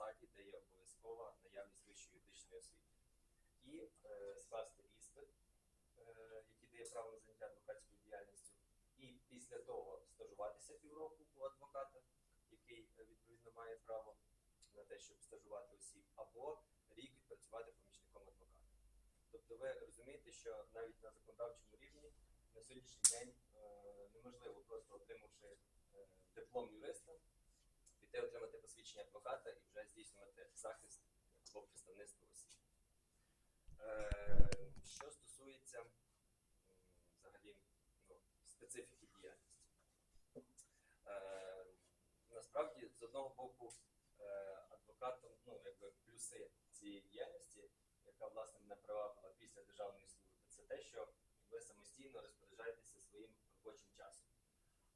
посаді, де є обов'язкова наявність вищої юридичної освіти. І е, скласти іспит, е, який дає право на заняття адвокатською діяльністю, і після того стажуватися півроку у адвоката, який е, відповідно має право на те, щоб стажувати осіб, або рік відпрацювати помічником адвоката. Тобто ви розумієте, що навіть на законодавчому рівні на сьогоднішній день е, неможливо просто отримавши е, диплом юриста, піти отримати посвідчення адвоката і вже здійснювати захист або представництво осіб. Е, Що стосується взагалі ну, специфіки діяльності. Е, Насправді, з одного боку, е, адвокатом, ну якби плюси цієї діяльності, яка власне мене привабила після державної служби, це те, що ви самостійно розпоряджаєтеся своїм робочим часом.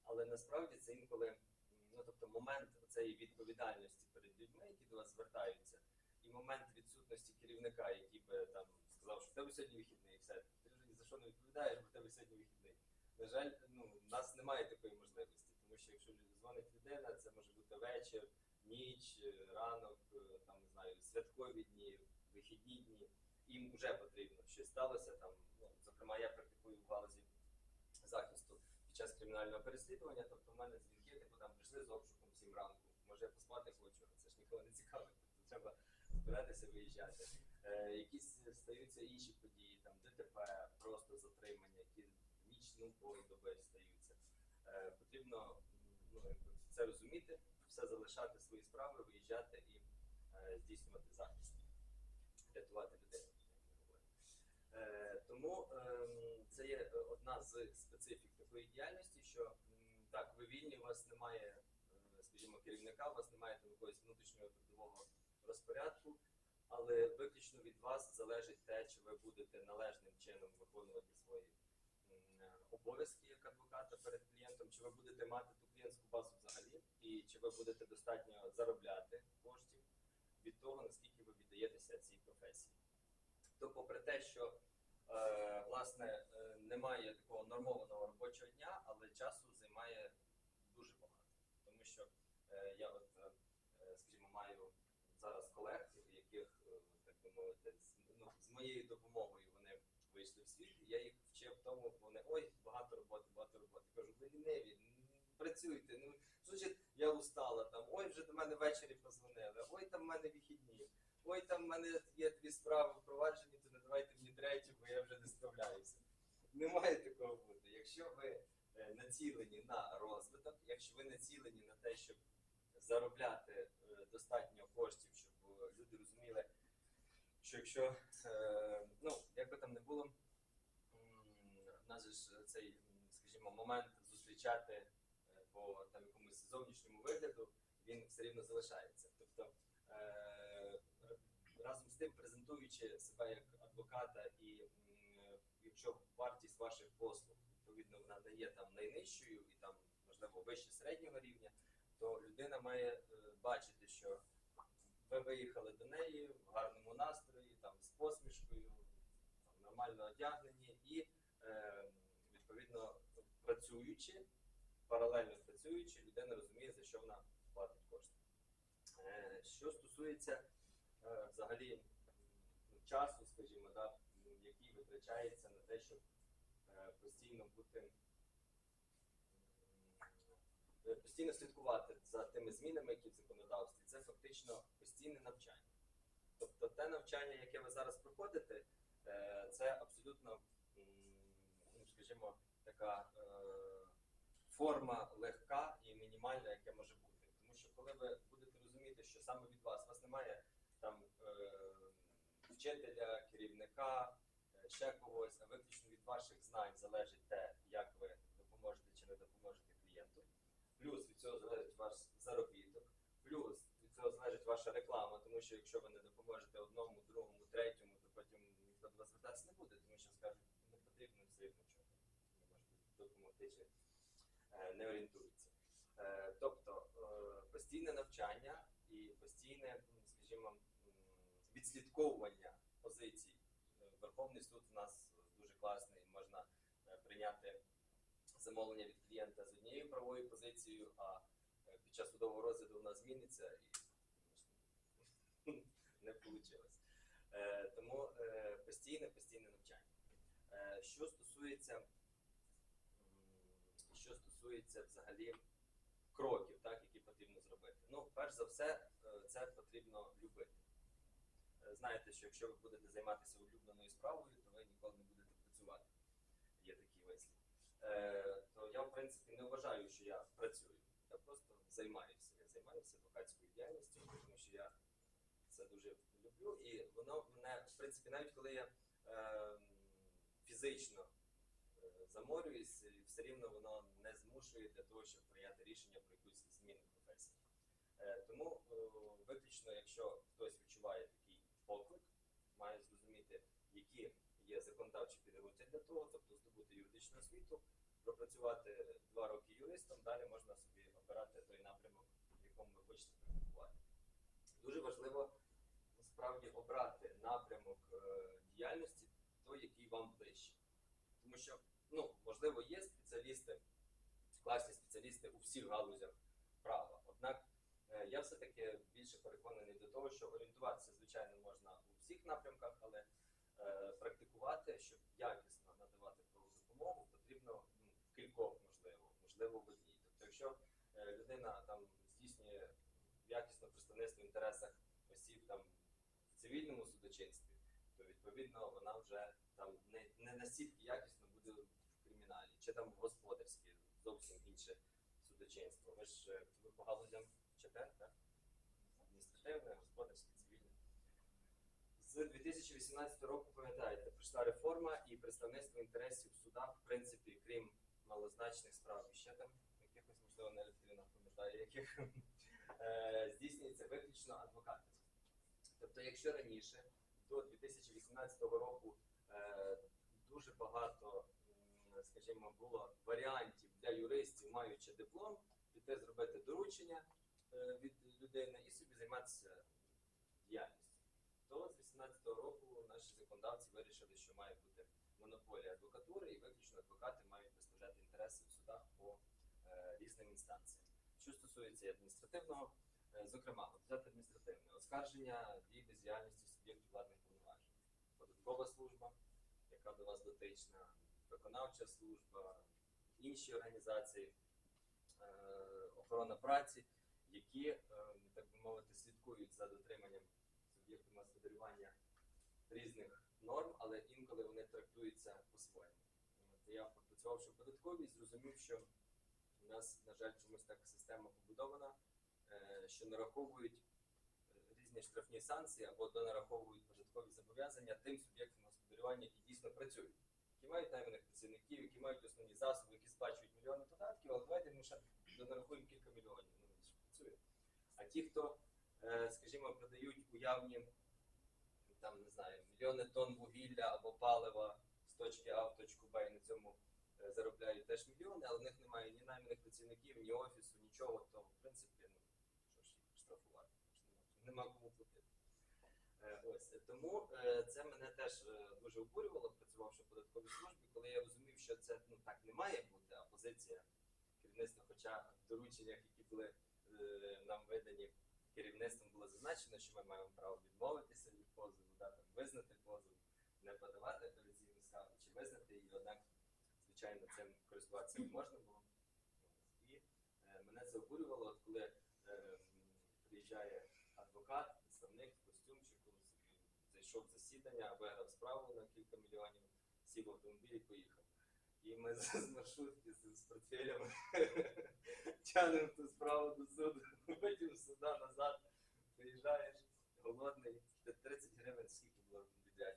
Але насправді це інколи, ну тобто момент цієї відповідальності перед людьми, які до вас звертаються, і момент відсутності керівника, який би там сказав, що в тебе сьогодні вихідний, і все, ти вже ні за що не відповідаєш, бо в тебе сьогодні вихідний. На жаль, ну, в нас немає такої можливості, тому що якщо дзвонить людина, це може бути вечір, ніч, е, ранок, е, там не знаю, святкові дні, вихідні дні. Їм вже потрібно щось сталося. Там, ну, зокрема, я практикую в галузі захисту під час кримінального переслідування. Тобто в мене дзвінки, типу там прийшли з обшуком 7 ранку. Може я поспати хочу, це ж нікого не цікавить. Тобто треба збиратися, виїжджати. Е, якісь стаються інші події, там ДТП, просто затримання, які в нічну пору доби стаються. Е, потрібно ну, це розуміти, все залишати свої справи, виїжджати і е, здійснювати захист, рятувати людей. Е, Тому ем, це є е, одна з специфік такої діяльності, що так, ви вільні, у вас немає, е, скажімо, керівника, у вас немає там якогось внутрішнього трудового розпорядку, але виключно від вас залежить те, чи ви будете належним чином виконувати свої е, обов'язки як адвоката перед клієнтом, чи ви будете мати ту клієнтську базу взагалі, і чи ви будете достатньо заробляти коштів від того, наскільки ви віддаєтеся цій професії. То, попри те, що е, власне немає такого нормованого робочого дня, але часу займає дуже багато. Тому що е, я от, е, скажімо, маю зараз колег, яких, е, так би мовити, ну, з моєю допомогою вони вийшли в світ, і я їх вчив тому, вони ой, багато роботи, багато роботи. Кажу, ви ліниві, працюйте. Ну, значить, я устала там, ой, вже до мене ввечері позвонили, ой, там в мене вихідні, ой, там в мене є дві справи впроваджені, то не давайте мені третю, бо я вже не справляюся. Не має такого бути. Якщо ви націлені на розвиток, якщо ви націлені на те, щоб заробляти е, достатньо коштів, щоб е, люди розуміли, що якщо, е, ну, як би там не було, в нас ж цей, скажімо, момент зустрічати е, по там якомусь зовнішньому вигляду, він все рівно залишається. Тобто е, разом з тим, презентуючи себе як адвоката, і якщо вартість ваших послуг відповідно вона не є там найнижчою і там можливо вище середнього рівня, то людина має е, бачити, що ви виїхали до неї в гарному настрої, там з посмішкою, там, нормально одягнені і е, відповідно працюючи, паралельно працюючи, людина розуміє, за що вона платить кошти. Е, що стосується е, взагалі часу, скажімо, да, який витрачається на те, щоб постійно бути е, постійно слідкувати за тими змінами, які в законодавстві, це фактично постійне навчання. Тобто те навчання, яке ви зараз проходите, е, це абсолютно, ну, скажімо, така е, форма легка і мінімальна, яка може бути. Тому що коли ви будете розуміти, що саме від вас у вас немає там вчителя, керівника, ще когось, а виключно від ваших знань залежить те, як ви допоможете чи не допоможете клієнту. Плюс від цього залежить ваш заробіток, плюс від цього залежить ваша реклама, тому що якщо ви не допоможете одному, другому, третьому, то потім ніхто до вас звертатися не буде, тому що скажуть, не потрібно все рівно чого не можете допомогти чи е, не орієнтуються. Е, Тобто е, постійне навчання і постійне, скажімо, відслідковування позицій. Верховний суд у нас дуже класний, можна е, прийняти замовлення від клієнта з однією правовою позицією, а е, під час судового розгляду вона зміниться і не вийшло. Е, тому постійне, постійне навчання. Що стосується, що стосується взагалі кроків, так, які потрібно зробити. Ну, перш за все, це потрібно любити. Е, Знаєте, що якщо ви будете займатися улюбленою справою, то ви ніколи не будете працювати. Є такі вислів. Е, то я, в принципі, не вважаю, що я працюю. Я просто займаюся. Я займаюся адвокатською діяльністю, тому що я це дуже люблю. І воно мене, в принципі, навіть коли я е, фізично е, заморююсь, і все рівно воно не змушує для того, щоб прийняти рішення про якусь зміну професії. Е, тому е, виключно, якщо хтось відчуває такий поклик, має зрозуміти, які є законодавчі підґрунтя для того, тобто здобути юридичну освіту, пропрацювати два роки юристом, далі можна собі обирати той напрямок, в якому ви хочете практикувати. Дуже важливо насправді обрати напрямок е, діяльності, той, який вам ближче. Тому що, ну, можливо, є спеціалісти, класні спеціалісти у всіх галузях права. Однак я все-таки більше переконаний до того, що орієнтуватися, звичайно, можна у всіх напрямках, але е, практикувати, щоб якісно надавати правову допомогу, потрібно ну, в кількох, можливо, можливо, в одній. Тобто, якщо е, людина там здійснює якісне представництво в інтересах осіб там в цивільному судочинстві, то відповідно вона вже там не, не настільки якісно буде в криміналі, чи там в господарській, зовсім інше судочинство. Ви ж е, по галузям ЧП, так? Адміністративне, господарське, цивільне. З 2018 року, пам'ятаєте, прийшла реформа і представництво інтересів в судах, в принципі, крім малозначних справ і ще там якихось, можливо, не Літвіна пам'ятає, яких е, здійснюється виключно адвокатами. Тобто, якщо раніше до 2018 року е, дуже багато, скажімо, було варіантів для юристів, маючи диплом, піти зробити доручення від людини і собі займатися діяльністю, то з 2018 року наші законодавці вирішили, що має бути монополія адвокатури, і виключно адвокати мають представляти інтереси в судах по е, різним інстанціям. Що стосується адміністративного, е, зокрема, взяти адміністративне оскарження дій бездіяльності суб'єктів владних повноважень, податкова служба, яка до вас дотична, виконавча служба, інші організації, е, охорона праці, які, е, так би мовити, слідкують за дотриманням суб'єктами господарювання різних норм, але інколи вони трактуються по-своєму. Я попрацювавши в податковій, зрозумів, що у нас, на жаль, чомусь так система побудована, е, що нараховують е, різні штрафні санкції або донараховують податкові зобов'язання тим суб'єктам господарювання, які дійсно працюють, які мають найманих працівників, які мають основні засоби, які сплачують мільйони податків, але давайте ми ще донарахуємо кілька мільйонів. Працюють. А ті, хто, е, скажімо, продають уявні там, не знаю, мільйони тонн вугілля або палива з точки А в точку Б і на цьому е, заробляють теж мільйони, але в них немає ні найманих працівників, ні офісу, нічого, то в принципі, ну що ж їх штрафувати, нема кому платити. Е, Ось тому це мене теж дуже обурювало, працювавши в податковій службі, коли я розумів, що це ну так не має бути, а позиція керівництва, хоча в дорученнях, які були нам видані керівництвом, було зазначено, що ми маємо право відмовитися від позову, да, там, визнати позов, не подавати апеляційну скаргу чи визнати її, однак, звичайно, цим користуватися не можна було. І е, мене це обурювало, от коли е, приїжджає адвокат, представник в костюмчику, зайшов в засідання, виграв справу на кілька мільйонів, сів в автомобіль і поїхав. І ми з маршрутки з, портфелями тягнемо ту справу до суду, потім суда назад, приїжджаєш, голодний, 30 гривень, скільки було да?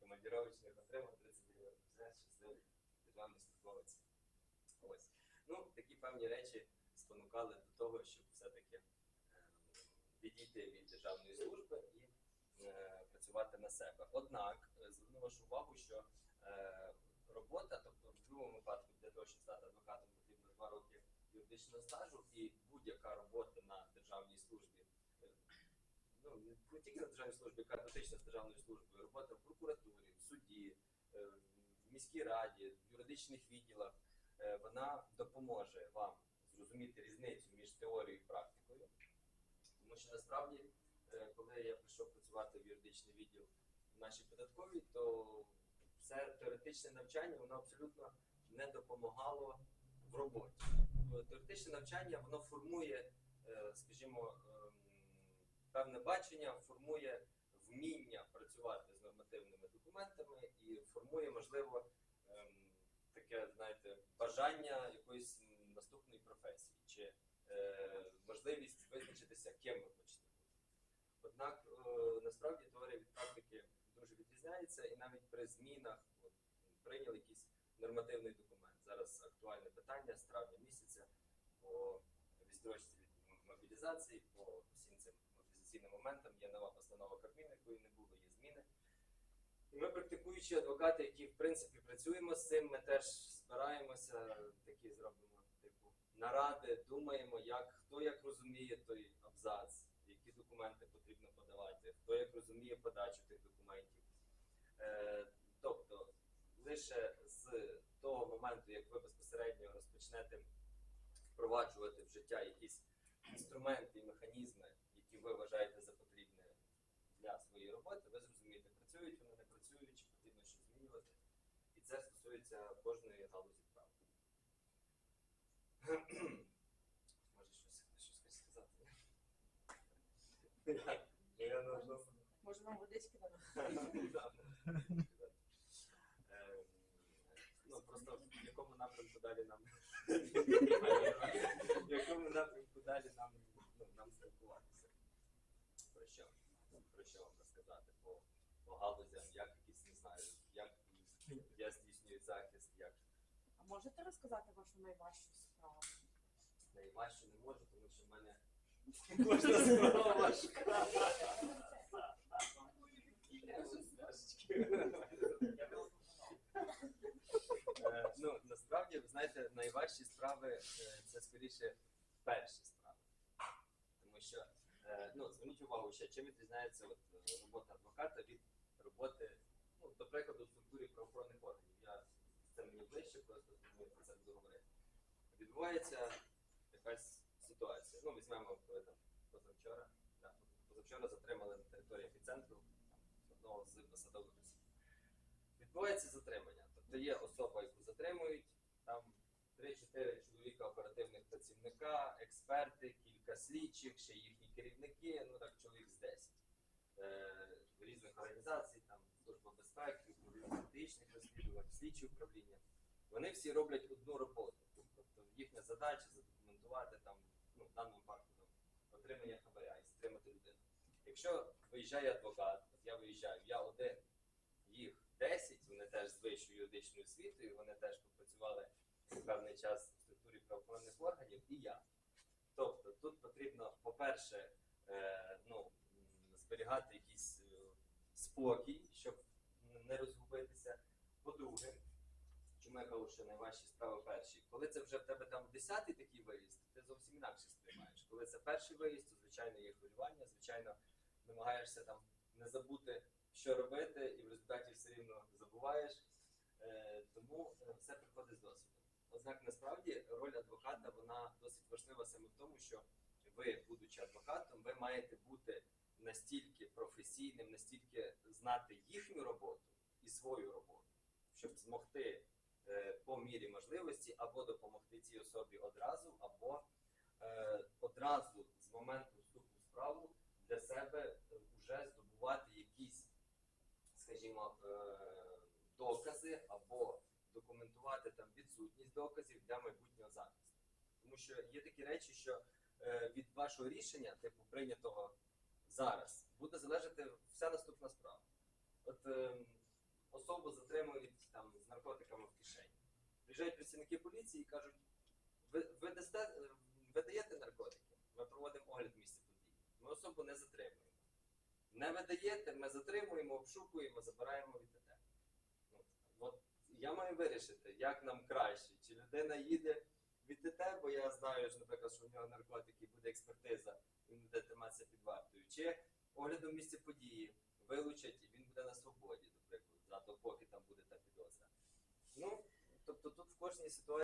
командіровочних отримав 30 гривень, все, щасливий, державний службовець. Ось. Ну, такі певні речі спонукали до того, щоб все-таки е, відійти від державної служби і е, працювати на себе. Однак е, зверну вашу увагу, що е, робота, тобто в другому випадку для того, щоб стати адвокатом, потрібно два роки юридичного стажу, і будь-яка робота на державній службі. е, Ну, не- тільки на державній службі, яка дотична з державною службою, робота в прокуратурі, в суді, е, в міській раді, в юридичних відділах, е, вона допоможе вам зрозуміти різницю між теорією і практикою, тому що насправді коли я прийшов працювати в юридичний відділ в нашій податковій, то все теоретичне навчання воно абсолютно не допомагало в роботі. Теоретичне навчання воно формує, е, скажімо, ем, певне бачення, формує вміння працювати з нормативними документами і формує, можливо, ем, таке, знаєте, бажання якоїсь наступної професії чи е, можливість визначитися, ким ви хочете бути. Однак е, насправді теорія від практики відрізняється, і навіть при змінах от, прийняли якийсь нормативний документ. Зараз актуальне питання з травня місяця по відстрочці від мобілізації, по всім цим мобілізаційним моментам є нова постанова Кабміну, якої не було, є зміни. І ми, практикуючі адвокати, які в принципі працюємо з цим, ми теж збираємося, такі зробимо типу наради, думаємо, як хто як розуміє той абзац, які документи потрібно подавати, хто як розуміє подачу тих документів. Е, тобто, лише з того моменту, як ви безпосередньо розпочнете впроваджувати в життя якісь інструменти і механізми, які ви вважаєте за потрібне для своєї роботи, ви зрозумієте, працюють вони, не працюють, чи потрібно щось змінювати. І це стосується кожної галузі права. Може, щось, щось сказати? Може вам водички дати? Ем, Ну, просто в якому напрямку далі нам в якому напрямку далі нам, ну, нам спілкуватися. Про що? Про що вам розказати по, по галузям, як якісь не знаю, як я здійснюю захист, як А можете розказати вашу найважчу справу? найважче не можу, тому що в мене кожна справа важка. Е, Ну, насправді, ви знаєте, найважчі справи е, це скоріше перші справи. Тому що, е, ну, зверніть увагу, ще чим відрізняється от, робота адвоката від роботи, ну, до прикладу, в структурі правоохоронних органів. Я це мені ближче, просто тому про це буду говорити. Відбувається якась ситуація. Ну, візьмемо, там позавчора, да, позавчора затримали на території епіцентру одного з посадових. Відбувається затримання. Тобто є особа, яку затримують, там 3-4 чоловіка оперативних працівника, експерти, кілька слідчих, ще їхні керівники, ну так чоловік з 10 е, різних організацій, там Служба безпеки, управління стратегічних розслідувань, слідчі управління. Вони всі роблять одну роботу. Тобто їхня задача задокументувати там, ну, в даному випадку отримання хабаря і затримати людину. Якщо виїжджає адвокат, я виїжджаю, я один, їх 10, вони теж з вищою юридичною освітою, вони теж попрацювали певний час в структурі правоохоронних органів, і я. Тобто тут потрібно, по-перше, е, ну, зберігати якийсь е, спокій, щоб не розгубитися. По-друге, чому я кажу, що найважчі справи перші. Коли це вже в тебе там десятий такий виїзд, ти зовсім інакше сприймаєш. Коли це перший виїзд, то звичайно є хвилювання, звичайно, намагаєшся там не забути, що робити, і в результаті все рівно забуваєш. Е, тому е, все приходить з досвідом. Однак насправді роль адвоката вона досить важлива саме в тому, що ви, будучи адвокатом, ви маєте бути настільки професійним, настільки знати їхню роботу і свою роботу, щоб змогти е, по мірі можливості або допомогти цій особі одразу, або одразу з моменту вступу в справу для себе вже скажімо, е, докази або документувати там відсутність доказів для майбутнього захисту. Тому що є такі речі, що е, від вашого рішення, типу прийнятого зараз, буде залежати вся наступна справа. От ем, особу затримують там з наркотиками в кишені. Приїжджають працівники поліції і кажуть: ви, ви, дасте, е, ви даєте наркотики, ми проводимо огляд місця події. Ми особу не затримуємо. Не видаєте, ми затримуємо, обшукуємо, забираємо від ТТ. Ну, от я маю вирішити, як нам краще, чи людина їде від ТТ, бо я знаю, що, наприклад, що в нього наркотики буде експертиза, він буде триматися під вартою, чи оглядом місця події вилучать і він буде на свободі, наприклад, да, допоки там буде та підозра. Ну, тобто тут в кожній ситуації.